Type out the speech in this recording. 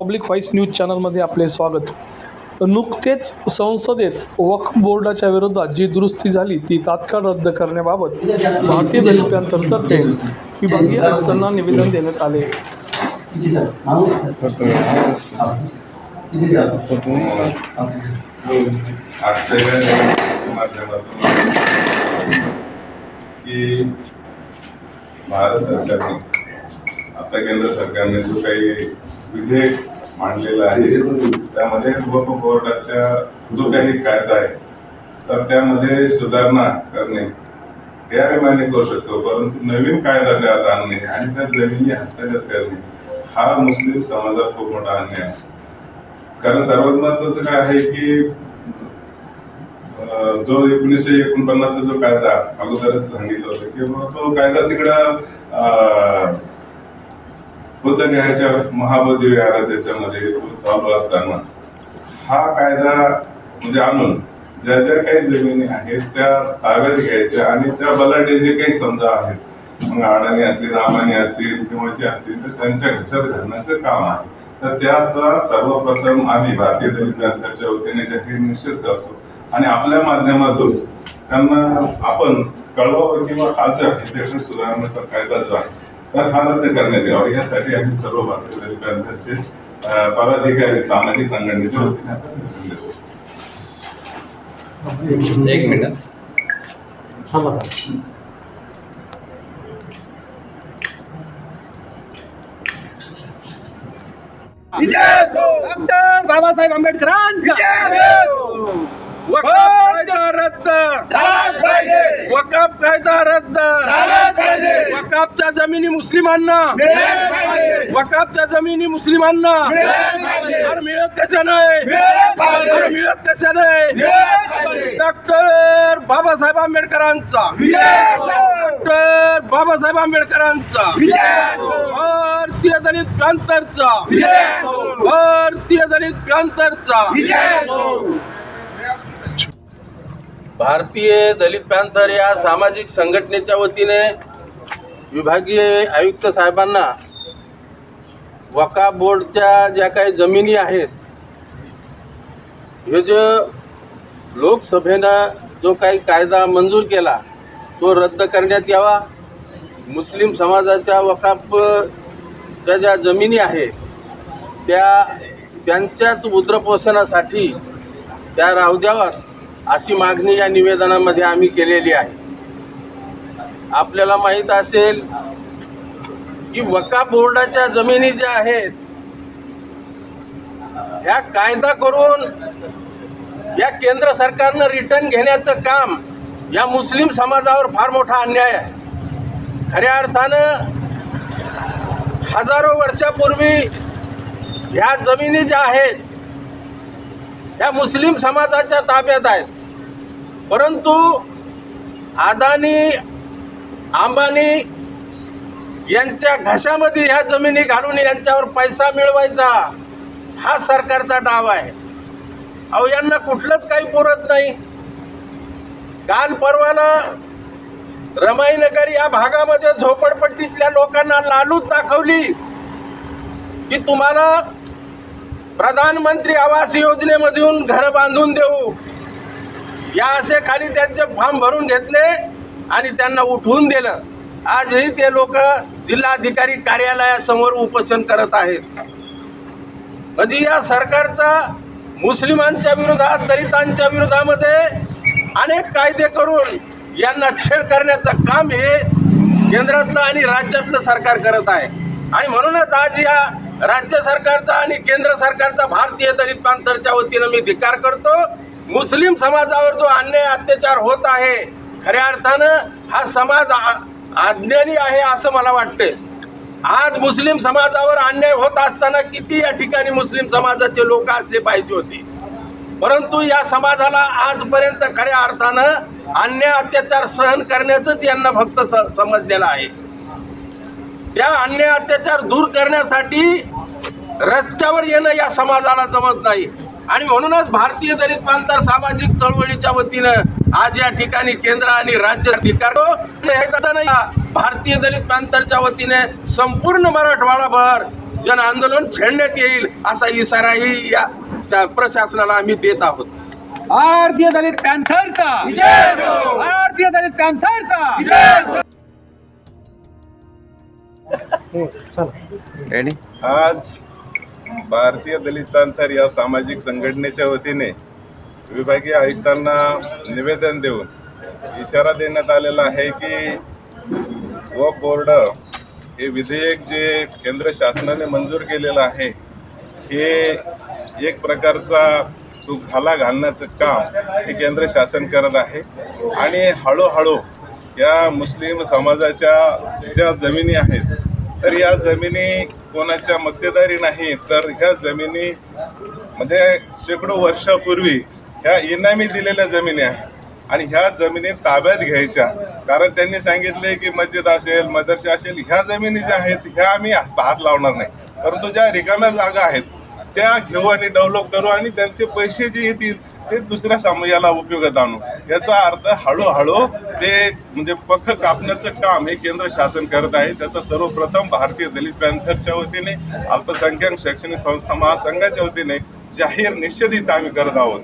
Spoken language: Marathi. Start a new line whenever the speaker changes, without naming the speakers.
पब्लिक व्हॉइस न्यूज चॅनलमध्ये आपले स्वागत. नुकतेच संसदेत वक्फ बोर्डाच्या विरोधात जी दुरुस्ती झाली ती तात्काळ रद्द करण्याबाबत भारतीय पॅंथरतर्फे विभागीय आयुक्तांना निवेदन देण्यात आले.
आजच्या माध्यमातून की भारत सरकारने आता केंद्र सरकारने जो काही विधेयक मांडलेला आहे. त्यामध्ये वक्फ बोर्डाच्या जो काही कायदा आहे तर त्यामध्ये सुधारणा करणे हे आम्ही मान्य करू शकतो. परंतु नवीन कायदा त्यात आणणे आणि त्या जमिनी हस्तगत करणे हा मुस्लिम समाजात खूप मोठा अन्याय आहे. कारण सर्वात महत्वाचं काय आहे की जो एकोणीसशे एकोणपन्नासचा जो कायदा अगोदरच सांगितलं होतं की तो कायदा तिकडं बुद्ध न्यायाच्या महाबोधी विहाराच्या याच्यामध्ये चालू असताना हा कायदा म्हणजे आणून ज्या ज्या काही जमिनी आहेत त्या ताब्यात घ्यायच्या आणि त्या बलाढ्य जे काही समजा आहेत मग अडाणी असतील रामानी असतील किंवा जे असतील तर त्यांच्या घशात घालण्याचं काम आहे. तर त्याचा सर्वप्रथम आम्ही भारतीय दलित बँकेच्या वतीने जाहीर निश्चित करतो. आणि आपल्या माध्यमातून त्यांना आपण कळवावं किंवा आज हे आहे सुधारण्याचा कायदा जो आहे तर हा रद्द करण्यात यावा यासाठी आम्ही सर्व भारतीय दलित बँकेचे अं, पदाधिकारी सामाजिक संघटनेच्या वतीने.
एक मिनिट
डॉक्टर बाबासाहेब आंबेडकरांचा वकफ कायदा रद्द वकफ कायदा रद्द वकफच्या जमिनी मुस्लिमांना. वकफच्या जमिनी मुस्लिमांना. मिळत कशा नाही मिळत कशा नाही डॉक्टर बाबासाहेब आंबेडकरांचा. डॉक्टर बाबासाहेब आंबेडकरांचा. भारतीय दलित प्रांतरचा. भारतीय दलित प्रांतरचा. भारतीय दलित पॅंथर या सामाजिक संघटनेच्या वतीने विभागीय आयुक्त साहेबांना वका बोर्डच्या ज्या काही जमिनी आहेत हे जो लोकसभेनं जो काही कायदा मंजूर केला तो रद्द करण्यात यावा. मुस्लिम समाजाच्या वकाफच्या ज्या जमिनी आहेत त्या त्यांच्याच उद्रपोषणासाठी त्या राहू द्याव्यात अशी मागणी या निवेदनामध्ये आम्ही केलेली आहे. आपल्याला माहीत असेल की वका बोर्डाच्या जमिनी ज्या आहेत ह्या कायदा करून या केंद्र सरकारनं रिटर्न घेण्याचं काम या मुस्लिम समाजावर फार मोठा अन्याय आहे. खऱ्या अर्थानं हजारो वर्षापूर्वी ह्या जमिनी ज्या आहेत ह्या मुस्लिम समाजाच्या ताब्यात आहेत. परंतु अदानी अंबानी यांच्या घशामध्ये ह्या जमिनी घालून यांच्यावर पैसा मिळवायचा. हा सरकारचा डाव आहे. अहो यांना कुठलंच काही पुरत नाही. काल परवानं रमाईनगर या भागामध्ये झोपडपट्टीतल्या लोकांना लालूच दाखवली की तुम्हाला प्रधानमंत्री आवास योजनेमधून घरं बांधून देऊ. या असे खाली त्यांचे फॉर्म भरून घेतले. आणि त्यांना उठवून दिलं. आजही ते लोक जिल्हाधिकारी कार्यालयासमोर उपोषण करत आहेत. म्हणजे या सरकारचा मुस्लिमांच्या विरोधात दलितांच्या विरोधामध्ये अनेक कायदे करून यांना छेड करण्याचं काम हे केंद्रातलं आणि राज्यातलं सरकार करत आहे. आणि म्हणूनच आज या राज्य सरकारचा आणि केंद्र सरकारचा भारतीय दलित प्रांतरच्या वतीनं मी धिक्कार करतो. मुस्लिम समाजावर जो अन्याय अत्याचार होत आहे खऱ्या अर्थानं हा समाज आ- अज्ञानी आहे असं मला वाटतं आज मुस्लिम समाजावर अन्याय होत असताना किती या ठिकाणी मुस्लिम समाजाचे लोक असले पाहिजे होते? परंतु या समाजाला आजपर्यंत खऱ्या अर्थानं अन्याय अत्याचार सहन करण्याचंच यांना फक्त स समजलेलं आहे. त्या अन्याय अत्याचार दूर करण्यासाठी रस्त्यावर येणं या समाजाला जमत नाही. आणि म्हणूनच भारतीय दलित प्रांतर सामाजिक चळवळीच्या वतीनं आज या ठिकाणी केंद्र आणि राज्य अधिकार भारतीय दलित प्रांतरच्या वतीने संपूर्ण मराठवाडाभर जन आंदोलन छेडण्यात येईल असा इशाराही या प्रशासनाला आम्ही देत आहोत.
भारतीय दलित पॅन्थरचा. भारतीय दलित पॅन्थरचा.
आज भारतीय दलितांतर या सामाजिक संघटनेच्या वतीने विभागीय आयुक्तांना निवेदन देऊन इशारा देण्यात आलेला आहे की व बोर्ड हे विधेयक जे केंद्र शासनाने मंजूर केलेलं आहे हे एक प्रकारचा तो घाला घालण्याचं काम हे केंद्र शासन करत आहे. आणि हळूहळू या मुस्लिम समाजाच्या ज्या जमिनी आहेत तर या जमिनी कोणाच्या मक्तेदारी नाही तर ह्या जमिनी म्हणजे शेकडो वर्षापूर्वी ह्या इनामी दिलेल्या जमिनी आहेत आणि ह्या जमिनी ताब्यात घ्यायच्या. कारण त्यांनी सांगितले की मस्जिद असेल मदरशा असेल ह्या जमिनी ज्या आहेत ह्या आम्ही हात लावणार नाही. परंतु ज्या रिकाम्या जागा आहेत त्या घेऊ आणि डेव्हलप करू आणि त्यांचे पैसे जे येतील ते दुसऱ्या समाजाला उपयोगात आणू. याचा अर्थ हळूहळू ते म्हणजे पख कापण्याचं काम हे केंद्र शासन करत आहे. त्याचा सर्वप्रथम भारतीय दलित पॅन्थरच्या वतीने अल्पसंख्याक शैक्षणिक संस्था महासंघाच्या वतीने जाहीर निषेधित आम्ही करत आहोत.